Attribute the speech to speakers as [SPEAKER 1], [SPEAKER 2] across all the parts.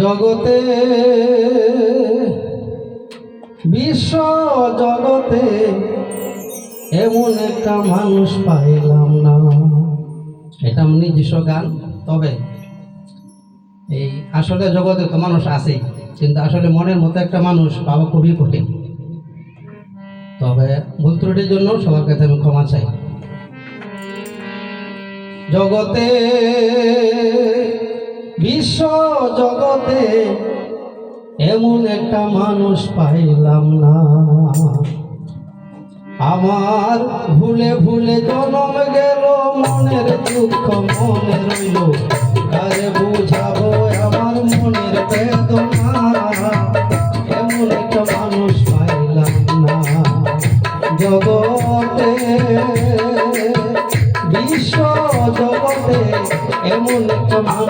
[SPEAKER 1] জগতে, বিশ্ব জগতে এমন একটা মানুষ পাইলাম না। এটা আমার নিজস্ব গান তবে এই আসলে জগতে তো মানুষ আছে কিন্তু আসলে মনের মতো একটা মানুষ পাওয়া খুবই কঠিন। তবে ভুল ত্রুটির জন্য সবার কাছে আমি ক্ষমা চাই। জগতে জগতে এমন একটা মানুষ পাইলাম না। আমার ভুলে ভুলে জনম গেল, মনের দুঃখ মনে রইল। আরে বুঝাবো আমার মনের বেদনা, এমন একটা মানুষ পাইলাম না। জগতে, বিশ্ব জগতে এমন একটা মানুষ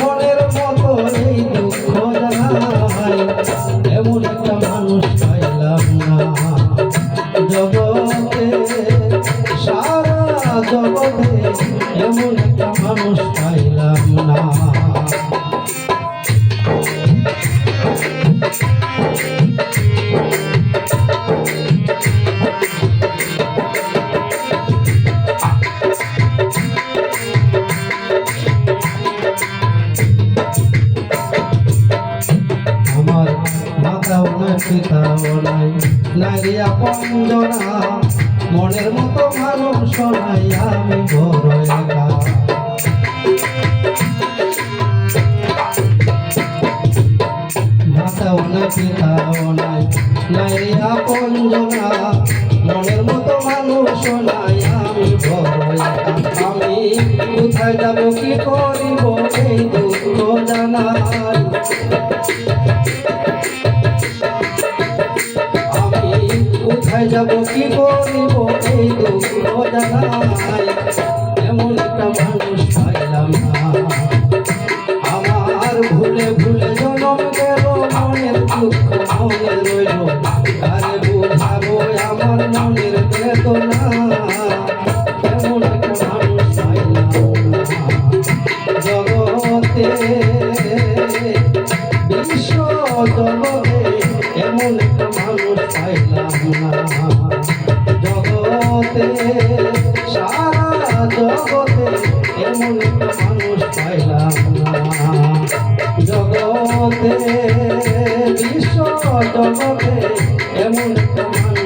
[SPEAKER 1] মনের মতো এই দুঃখ একটা মানুষ পাইলাম না। জগতে, সারা জগতে এমন একটা মানুষ পাইলাম না। মাথাও নাই পিতাও নাই নারী আপঞ্জনা মনের মতো মানুষ নাই আমি বড় একা মাথাও নাই পিতাও নাই নারী আপঞ্জনা মনের মতো মানুষ নাই আমি বড় একা আমি কোথায় যাব, কি করিব এই দুঃখ জানাই। কোথায় যাব, কি করিব, এই দুঃখ জানাই এমন একটা মানুষ পাইলাম না। আমার ভুলে ভুলে জনম গেল, মনের দুঃখ মনে রইল। আরে বুঝাবো আমার মনের বেদনা। এমন একটা মানুষ পাইলাম না। জগতে, বিশ্ব জগতে এমন একটা মানুষ পাইলাম না। জগতে, সারা জগতে এমন একটা মানুষ পাইলাম না। জগতে বিশ্ব জগতে এমন একটা মানুষ